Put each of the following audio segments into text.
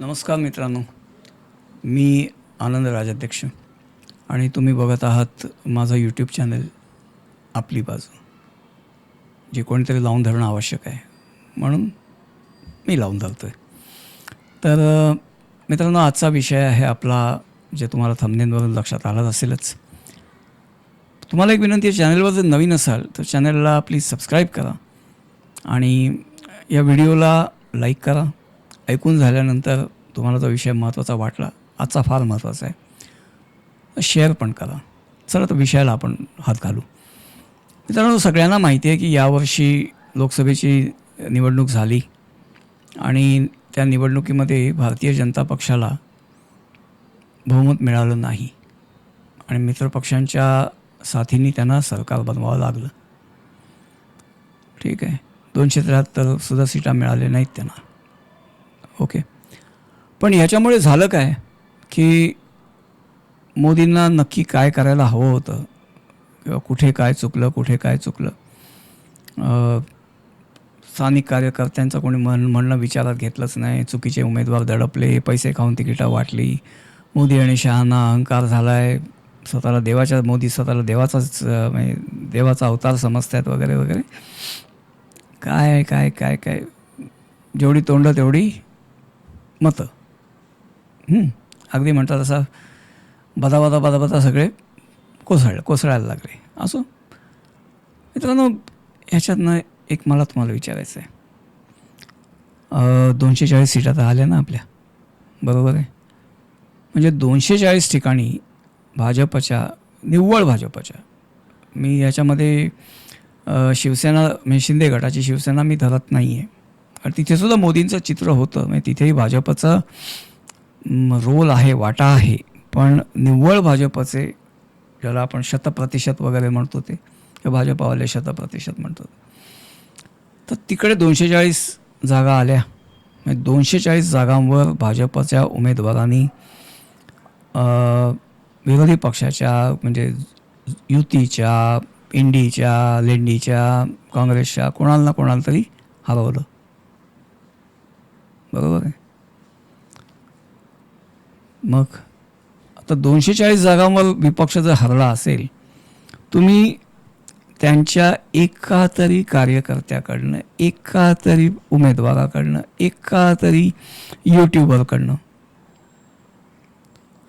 नमस्कार मित्रांनो. मी आनंद राजाध्यक्ष आणि तुम्ही बघत आहात माझं यूट्यूब चॅनल आपली बाजू. जे कोणीतरी लावून धरणं आवश्यक आहे. म्हणून मी लावून धरतो आहे तर मित्रांनो आजचा विषय आहे आपला जे तुम्हाला थंबनेलवरून लक्षात आलाच असेलच. तुम्हाला एक विनंती आहे चॅनलवर जर नवीन असाल तर चॅनलला प्लीज सबस्क्राईब करा. आणि या व्हिडिओला लाईक करा. ऐकून झाल्यानंतर तुम्हाला जो विषय महत्त्वाचा वाटला आजचा फार महत्त्वाचा आहे. शेअर पण करा. चला तर विषयाला आपण हात घालू. मित्रांनो सगळ्यांना माहिती आहे की यावर्षी लोकसभेची निवडणूक झाली आणि त्या निवडणुकीमध्ये भारतीय जनता पक्षाला बहुमत मिळालं नाही आणि मित्रपक्षांच्या साथीने त्यांना सरकार बनवावं लागलं. ठीक आहे. दोनशे त्र्याहत्तर सुद्धा सीटा मिळाल्या नाहीत त्यांना. ओके. पण ह्याच्यामुळे झालं काय की मोदींना नक्की काय करायला हवं होतं? किंवा कुठे काय चुकलं कुठे काय चुकलं? स्थानिक कार्यकर्त्यांचं कोणी म्हण म्हणणं विचारात घेतलंच नाही. चुकीचे उमेदवार दडपले पैसे खाऊन तिकिटं वाटली. मोदी आणि शहाना अहंकार झाला आहे स्वतःला देवाच्या मोदी स्वतःला देवाचाच म्हणजे देवाचा अवतार समजतात वगैरे वगैरे. काय काय काय काय? जेवढी तोंड तेवढी मतं अगदी म्हणतात तसा बदा बदा बदा बदा सगळे कोसळ कोसळायला लागले. असो. मित्रांनो ह्याच्यातनं एक मला तुम्हाला विचारायचं आहे दोनशे चाळीस सीटा तर आल्या ना आपल्या. बरोबर आहे? म्हणजे दोनशे चाळीस ठिकाणी भाजपच्या निव्वळ भाजपच्या मी याच्यामध्ये शिवसेना म्हणजे शिंदे गटाची शिवसेना मी धरत नाही आहे आणि तिथेसुद्धा मोदींचं चित्र होतं. म्हणजे तिथेही भाजपचा रोल आहे वाटा आहे. पण निव्वळ भाजपचे ज्याला आपण शतप्रतिशत वगैरे म्हणतो ते किंवा भाजपावाले शतप्रतिशत म्हणतो तर तिकडे दोनशे चाळीस जागा आल्या. म्हणजे दोनशे चाळीस जागांवर भाजपच्या उमेदवारांनी विरोधी पक्षाच्या म्हणजे युतीच्या इंडीच्या लेंडीच्या काँग्रेसच्या कोणाला ना कोणाला तरी हरवलं. बरोबर आहे. मग आता दोनशे चाळीस जागांवर विपक्ष जर हरला असेल तुम्ही त्यांच्या एका तरी कार्यकर्त्याकडनं एका तरी उमेदवाराकडनं एका तरी यूट्यूबरकडनं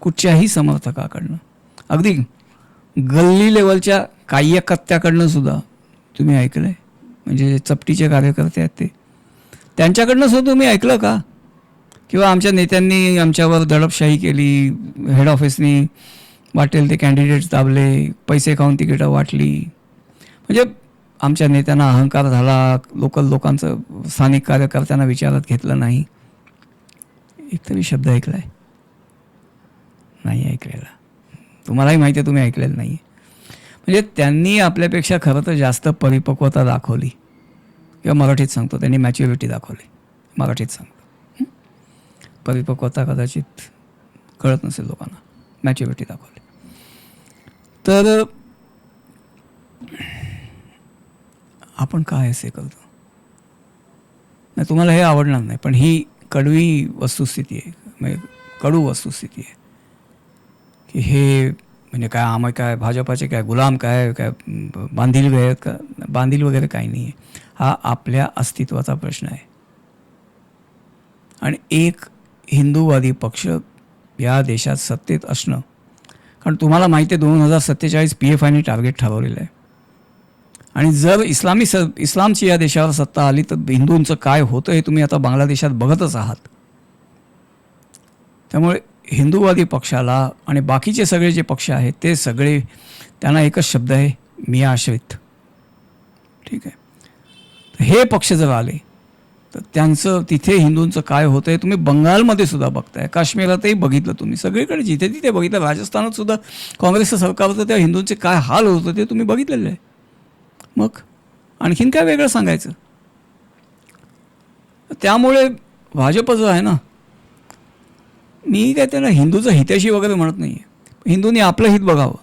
कुठच्याही समर्थकाकडनं अगदी गल्ली लेवलच्या कार्यकर्त्याकडनं सुद्धा तुम्ही ऐकलं आहे म्हणजे चपटीचे कार्यकर्ते आहेत ते. त्यांच्याकडनं सुद्धा तुम्ही ऐकलं का? किंवा आमच्या नेत्यांनी आमच्यावर दडपशाही केली हेड ऑफिसनी वाटेल ते कॅन्डिडेट्स दाबले पैसे खाऊन तिकीटं वाटली? म्हणजे आमच्या नेत्यांना अहंकार झाला लोकल लोकांचं स्थानिक कार्यकर्त्यांना विचारात घेतलं नाही. एक तरी शब्द ऐकला आहे नाही ऐकलेला. तुम्हालाही माहिती आहे तुम्ही ऐकलेलं नाही म्हणजे त्यांनी आपल्यापेक्षा खरं तर जास्त परिपक्वता दाखवली. किंवा मराठीत सांगतो. त्यांनी मॅच्युरिटी दाखवली. मराठीत सांगतो. परिपक्वता कदाचित कळत नसेल लोकांना. मॅच्युरिटी दाखवली. तर आपण काय असे करतो? नाही तुम्हाला हे आवडणार नाही पण ही कडवी वस्तुस्थिती आहे. म्हणजे कडू वस्तुस्थिती आहे. की हे म्हणजे काय आम्ही काय? भाजपाचे काय? गुलाम काय? काय? बांधील वगैरे आहेत का? बांधील वगैरे काही नाही आहे. हा आपल्या अस्तित्वाचा प्रश्न आहे. आणि एक हिंदूवादी पक्ष या देशात सत्तेत असणं कारण तुम्हाला माहिती आहे दोन हजार सत्तेचाळीस पी एफ आयने टार्गेट ठरवलेलं आहे. आणि जर इस्लामी स इस्लामची या देशावर सत्ता आली तर हिंदूंचं काय होतं हे तुम्ही आता बांगलादेशात बघतच आहात. त्यामुळे हिंदूवादी पक्षाला आणि बाकीचे सगळे जे पक्ष आहेत ते सगळे त्यांना एकच शब्द आहे मी आश्रित ठीक आहे. हे पक्ष जर आले तर त्यांचं तिथे हिंदूंचं काय होतं आहे तुम्ही बंगालमध्ये सुद्धा बघताय. काश्मीरातही बघितलं तुम्ही. सगळीकडे जिथे तिथे बघितलं. राजस्थानात सुद्धा काँग्रेसचं सरकार होतं त्या हिंदूंचे काय हाल होत ते तुम्ही बघितलेलं आहे. मग आणखीन काय वेगळं सांगायचं? त्यामुळे भाजप जो आहे ना मी काय त्यांना हिंदूचं हिताशी वगैरे म्हणत नाही आहे हिंदूंनी आपलं हित बघावं.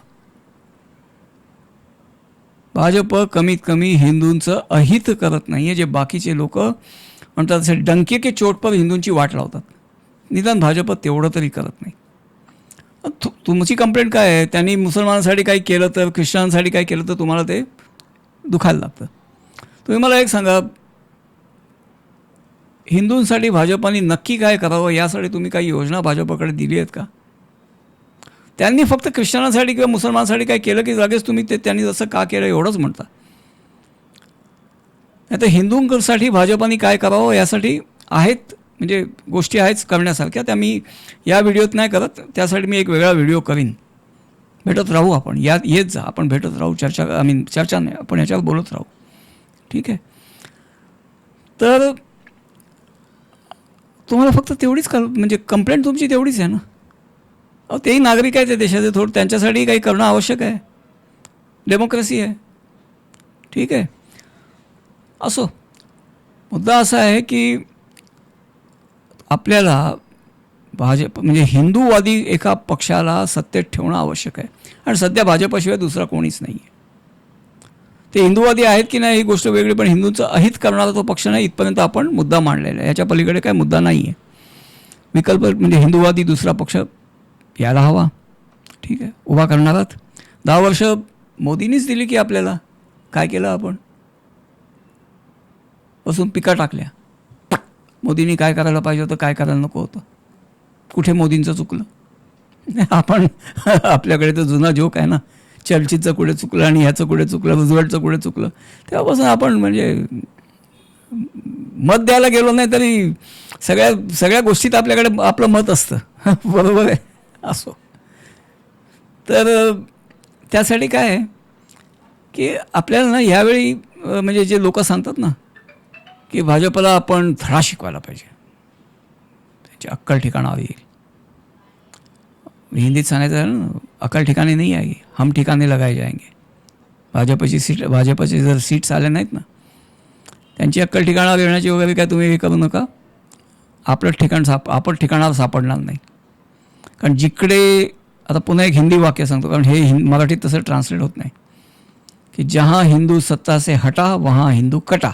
भाजप कमीत कमी हिंदूंचं अहित करत नाही आहे जे बाकीचे लोक म्हणतात असे डंके के चोट पर हिंदूंची वाट लावतात. निदान भाजप तेवढं तरी करत नाही. तु तुमची कंप्लेंट काय आहे? त्यांनी मुसलमानांसाठी काही केलं तर ख्रिश्चनांसाठी काही केलं तर तुम्हाला ते दुखायला लागतं. तुम्ही मला एक सांगा हिंदूंसाठी भाजपाने नक्की काय करावं? यासाठी तुम्ही काही योजना भाजपाकडे दिली आहेत का? त्यांनी फक्त ख्रिश्चनांसाठी किंवा मुसलमानासाठी काय केलं की लगेच तुम्ही ते त्यांनी जसं का केलं एवढंच म्हणता. नाही तर हिंदूंसाठी भाजपाने काय करावं यासाठी आहेत म्हणजे गोष्टी आहेच करण्यासारख्या त्या मी या व्हिडिओत नाही करत त्यासाठी मी एक वेगळा व्हिडिओ करीन. भेटत राहू आपण या येत जा आपण भेटत राहू चर्चा आय मीन चर्चा नाही आपण याच्यावर बोलत राहू. ठीक आहे? तर तुम्हाला फक्त तेवढीच कर म्हणजे कंप्लेंट तुमची तेवढीच आहे ना? अहो तेही नागरिक आहेत त्या देशाचे. थोडं त्यांच्यासाठी काही करणं आवश्यक आहे. डेमोक्रेसी आहे. ठीक आहे. असो. मुद्दा असा आहे की आपल्याला भाजप म्हणजे हिंदूवादी एका पक्षाला सत्तेत ठेवणं आवश्यक आहे. आणि सध्या भाजपशिवाय दुसरा कोणीच नाही आहे. ते हिंदूवादी आहेत की नाही ही गोष्ट वेगळी पण हिंदूंचं अहित करणारा तो पक्ष नाही इथपर्यंत आपण मुद्दा मांडलेला आहे. याच्या पलीकडे काय मुद्दा नाही आहे विकल्प म्हणजे हिंदूवादी दुसरा पक्ष यायला हवा. ठीक आहे. उभा करणार आहात. दहा वर्ष मोदींनीच दिली की आपल्याला. काय केलं आपण? बसून पिका टाकल्या. मोदींनी काय करायला पाहिजे होतं काय करायला नको होतं? कुठे मोदींचं चुकलं? आपण आपल्याकडे तर जुना जोक आहे ना. चर्चितचं कुठे चुकलं आणि ह्याचं कुठे चुकलं रुजवटचं कुठे चुकलं? तेव्हापासून आपण म्हणजे मत द्यायला गेलो नाही तरी सगळ्या सगळ्या गोष्टीत आपल्याकडे आपलं मत असतं. बरोबर आहे? असो. तर त्यासाठी काय आहे की आपल्याला ना ह्यावेळी म्हणजे जे लोक सांगतात ना की भाजपला आपण धडा शिकवायला पाहिजे. त्याची अक्कल ठिकाणावर येईल हिंदीत सांगायचं झालं ना अक्कल ठिकाणी नाही आहे. हम ठिकाणी लगाय जाएंगे. भाजपची सीट भाजपचे जर सीट्स आल्या नाहीत ना त्यांची अक्कल ठिकाणावर येण्याची वगैरे काय तुम्ही हे करू नका. आपलं ठिकाण साप आपण ठिकाणावर सापडणार नाही. कारण जिकडे आता पुन्हा एक हिंदी वाक्य सांगतो कारण हे हिं मराठीत तसं ट्रान्सलेट होत नाही. की जहां हिंदू सत्ता से हटा वहां हिंदू कटा.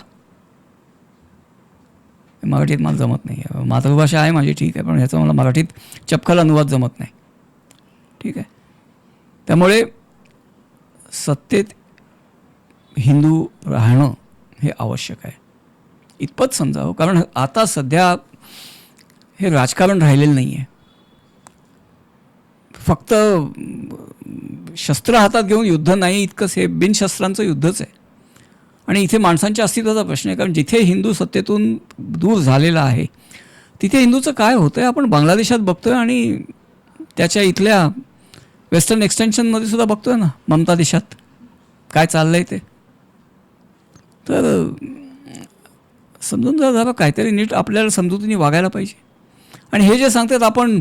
मराठीत मला जमत नाही. आहे मातृभाषा आहे माझी ठीक आहे पण ह्याचा मला मराठीत चपखल अनुवाद जमत नाही. ठीक आहे? त्यामुळे सत्तेत हिंदू राहणं हे आवश्यक आहे. इतपत समजावं कारण आता सध्या हे राजकारण राहिलेलं नाही आहे फक्त शस्त्र हातात घेऊन युद्ध नाही इतकंच हे बिनशस्त्रांचं युद्धच आहे. आणि इथे माणसांच्या अस्तित्वाचा प्रश्न आहे कारण जिथे हिंदू सत्तेतून दूर झालेला आहे तिथे हिंदूचं काय होतं आहे आपण बांगलादेशात बघतोय आणि त्याच्या इथल्या वेस्टर्न एक्सटेन्शनमध्ये सुद्धा बघतोय ना ममता देशात. काय चाललं आहे ते? तर समजून जा जरा काहीतरी नीट आपल्याला समजूतीने वागायला पाहिजे. आणि हे जे सांगतात आपण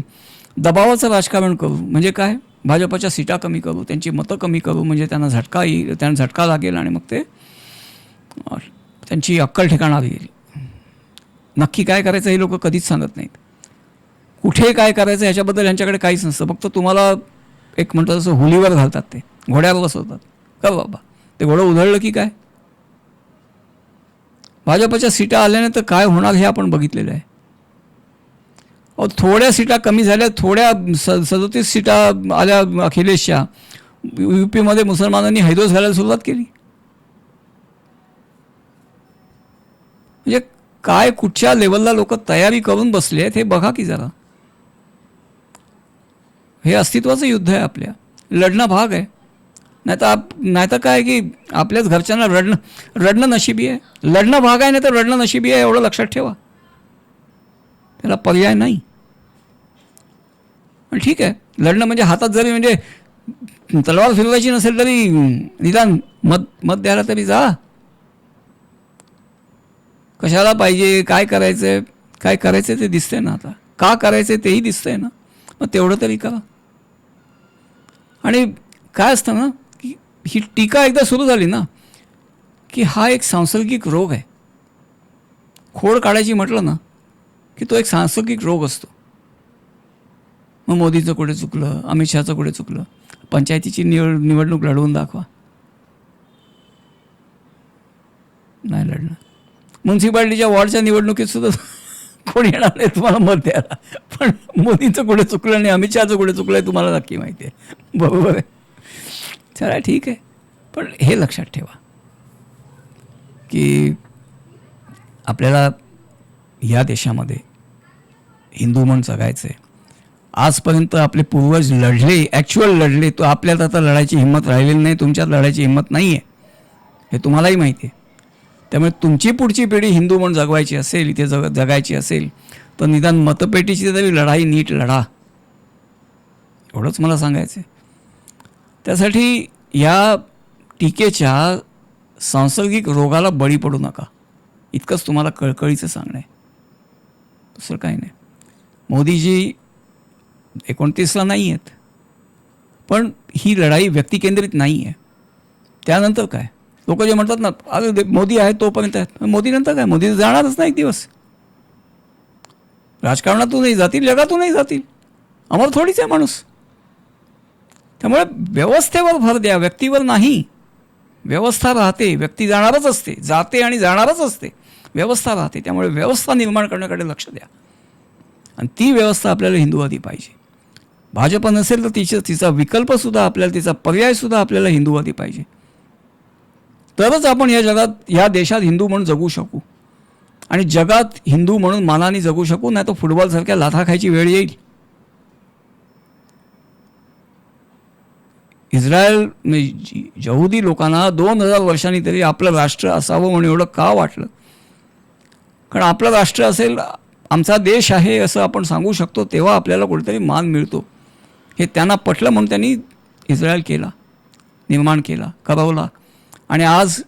दबावाचं राजकारण करू. म्हणजे काय? भाजपाच्या सीटा कमी करू त्यांची मतं कमी करू म्हणजे त्यांना झटका येईल त्यांना झटका लागेल आणि मग ते त्यांची अक्कल ठिकाणावर येईल. नक्की काय करायचं हे लोक कधीच सांगत नाहीत. कुठे काय करायचं ह्याच्याबद्दल ह्यांच्याकडे काहीच नसतं. फक्त तुम्हाला एक म्हणतात तसं होलीवर घालतात ते. घोड्यावर बसवतात. का बाबा? ते घोडं उधळलं की काय? भाजपाच्या सीटा आल्याने तर काय होणार हे आपण बघितलेलं आहे. थोड्या सीटा कमी झाल्या थोड्या स सदोतीस सीटा आल्या अखिलेशच्या. यू पीमध्ये मुसलमानांनी हैदोस घालायला सुरुवात केली. म्हणजे काय कुठच्या लेवलला लोक तयारी करून बसले आहेत हे बघा की जरा. हे अस्तित्वाचं युद्ध आहे आपल्या. लढणं भाग आहे. नाही तर आप नाही तर काय की आपल्याच घरच्यांना रडणं रडणं नशिबी आहे. लढणं भाग आहे नाही तर रडणं नशिबी आहे एवढं लक्षात ठेवा. त्याला पर्याय नाही. पण ठीक आहे. लढणं म्हणजे हातात जरी म्हणजे तलवार फिरवायची नसेल तरी निदान मत मत द्यायला तरी जा. कशाला पाहिजे काय करायचं काय करायचं ते दिसतंय ना आता. का करायचं तेही दिसतंय ना. मग तेवढं तरी करा. आणि काय असतं ना की ही टीका एकदा सुरू झाली ना की हा एक सांसर्गिक रोग आहे. खोड काढायची म्हटलं ना की तो एक सांसर्गिक रोग असतो. मग मोदीचं कुठे चुकलं अमित शहाचं कुठे चुकलं? पंचायतीची निवड निवडणूक लढवून दाखवा. नाही लढणार. म्युन्सिपाल्टीच्या वॉर्डच्या निवडणुकीत सुद्धा कोणी येणार नाही तुम्हाला मत द्यायला. पण मोदींचं कुठे चुकलं नाही अमित शहाचं कुठे चुकलं आहे तुम्हाला नक्की माहिती आहे. बरोबर आहे. चला ठीक आहे. पण हे लक्षात ठेवा. की आपल्याला या देशामध्ये हिंदू म्हणून जगायचं आहे आजपर्यंत आपले पूर्वज लढले ॲक्च्युअल लढले तो आपल्यात आता लढायची हिंमत राहिलेली नाही तुमच्यात लढायची हिंमत नाही आहे हे तुम्हालाही माहिती आहे. त्यामुळे तुमची पुढची पिढी हिंदू म्हणून जगवायची असेल इथे जग जगायची असेल तर निदान मतपेटीची तरी लढाई नीट लढा. एवढंच मला सांगायचं आहे त्यासाठी या टीकेच्या सांसर्गिक रोगाला बळी पडू नका. इतकंच तुम्हाला कळकळीचं सांगणं आहे. दुसरं काही नाही. मोदीजी एकोणतीसला नाही आहेत पण ही लढाई व्यक्तिकेंद्रित नाही आहे त्यानंतर काय? लोक जे म्हणतात ना अरे मोदी आहेत तोपर्यंत आहेत. मोदीनंतर काय? मोदी जाणारच नाही एक दिवस. राजकारणातूनही जातील जगातूनही जातील. अमर थोडीच आहे माणूस. त्यामुळे व्यवस्थेवर भर द्या व्यक्तीवर नाही. व्यवस्था राहते व्यक्ती जाणारच असते जाते आणि जाणारच असते. व्यवस्था राहते त्यामुळे व्यवस्था निर्माण करण्याकडे लक्ष द्या. आणि ती व्यवस्था आपल्याला हिंदूवादी पाहिजे. भाजप नसेल तर तिचा तिचा विकल्पसुद्धा आपल्याला तिचा पर्यायसुद्धा आपल्याला हिंदूवादी पाहिजे. तरच आपण या जगात या देशात हिंदू म्हणून जगू शकू. आणि जगात हिंदू म्हणून मानाने जगू शकू नाही तर फुटबॉलसारख्या लाथा खायची वेळ येईल. इस्रायल म्हणजे यहुदी लोकांना दोन हजार वर्षांनी तरी आपलं राष्ट्र असावं म्हणून एवढं का वाटलं? कारण आपलं राष्ट्र असेल आमचा देश आहे असं आपण सांगू शकतो तेव्हा आपल्याला कुठेतरी मान मिळतो. हे त्यांना पटलं म्हणून त्यांनी इस्रायल केला निर्माण केला करवला आणि आज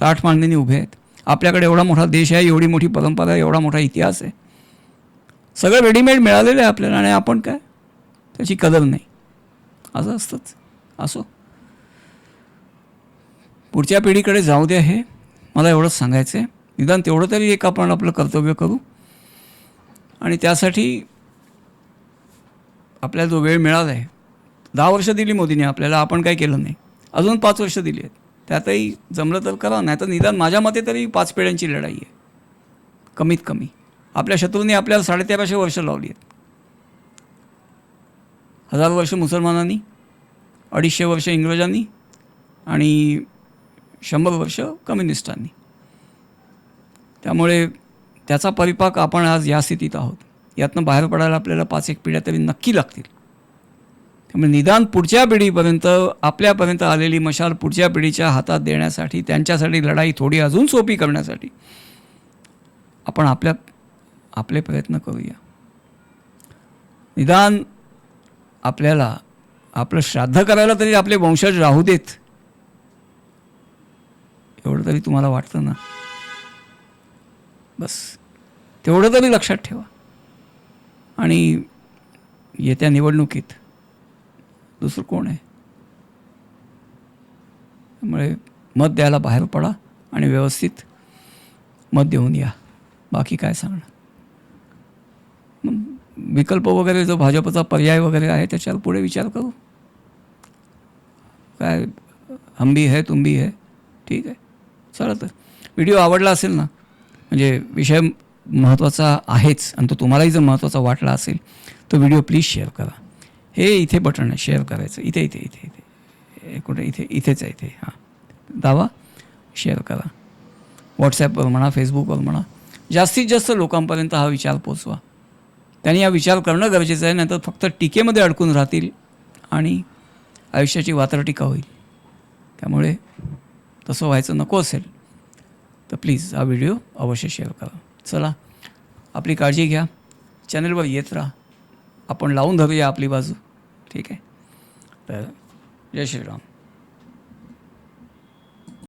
ताठ मांडणीने उभे आहेत. आपल्याकडे एवढा मोठा देश आहे एवढी मोठी परंपरा आहे एवढा मोठा इतिहास आहे. सगळं रेडीमेड मिळालेलं आहे आपल्याला आणि आपण काय? त्याची कदर नाही. असं असतंच. असो. पुढच्या पिढीकडे जाऊ द्या हे. मला एवढंच सांगायचं आहे निदान तेवढं तरी एक आपण आपलं कर्तव्य करू. आणि त्यासाठी आपल्याला जो वेळ मिळाला आहे दहा वर्ष दिली मोदीने आपल्याला आपण काय केलं नाही. अजून पाच वर्ष दिली आहेत. त्यातही जमलं तर करा नाही तर निदान माझ्या मते तरी पाच पिढ्यांची लढाई आहे. कमीत कमी. आपल्या शत्रूंनी आपल्याला साडेतेराशे वर्ष लावली आहेत. हजार वर्ष मुसलमानांनी अडीचशे वर्ष इंग्रजांनी आणि शंभर वर्ष कम्युनिस्टांनी. त्यामुळे त्याचा परिपाक आपण आज या स्थितीत आहोत. यातनं बाहेर पडायला आपल्याला पाच एक पिढ्या तरी नक्की लागतील. त्यामुळे निदान पुढच्या पिढीपर्यंत आपल्यापर्यंत आलेली मशाल पुढच्या पिढीच्या हातात देण्यासाठी त्यांच्यासाठी लढाई थोडी अजून सोपी करण्यासाठी आपण आपल्या आपले प्रयत्न करूया. निदान आपल्याला आपलं श्राद्ध करायला तरी आपले वंशज राहू देत. एवढं तरी तुम्हाला वाटतं ना? बस. तेवढं तरी लक्षात ठेवा. आणि येत्या निवडणुकीत दुसरं कोण आहे? त्यामुळे मत द्यायला बाहेर पडा आणि व्यवस्थित मत देऊन या. बाकी काय सांगणार? मग विकल्प वगैरे जो भाजपचा पर्याय वगैरे आहे त्याच्यावर पुढे विचार करू. काय हम भी है तुम भी है ठीक आहे. चला तर. व्हिडिओ आवडला असेल ना म्हणजे विषय महत्त्वाचा आहेच आणि तो तुम्हालाही जर महत्त्वाचा वाटला असेल तर व्हिडिओ प्लीज शेअर करा. हे इथे बटन आहे शेअर करायचं. इथे इथे इथे इथे. कुठे? इथे इथेच आहे इथे. हां. दावा? शेअर करा. व्हॉट्सॲपवर म्हणा फेसबुकवर म्हणा. जास्तीत जास्त लोकांपर्यंत हा विचार पोचवा. त्यांनी हा विचार करणं गरजेचं आहे नाहीतर फक्त टीकेमध्ये अडकून राहतील आणि आयुष्याची वात्रटिका होईल. त्यामुळे तसं व्हायचं नको असेल तर प्लीज हा व्हिडिओ अवश्य शेअर करा. चला आपली काळजी घ्या. चॅनलवर येत राहा. आपण लावून धरूया आपली बाजू. ठीक आहे? तर जय श्रीराम.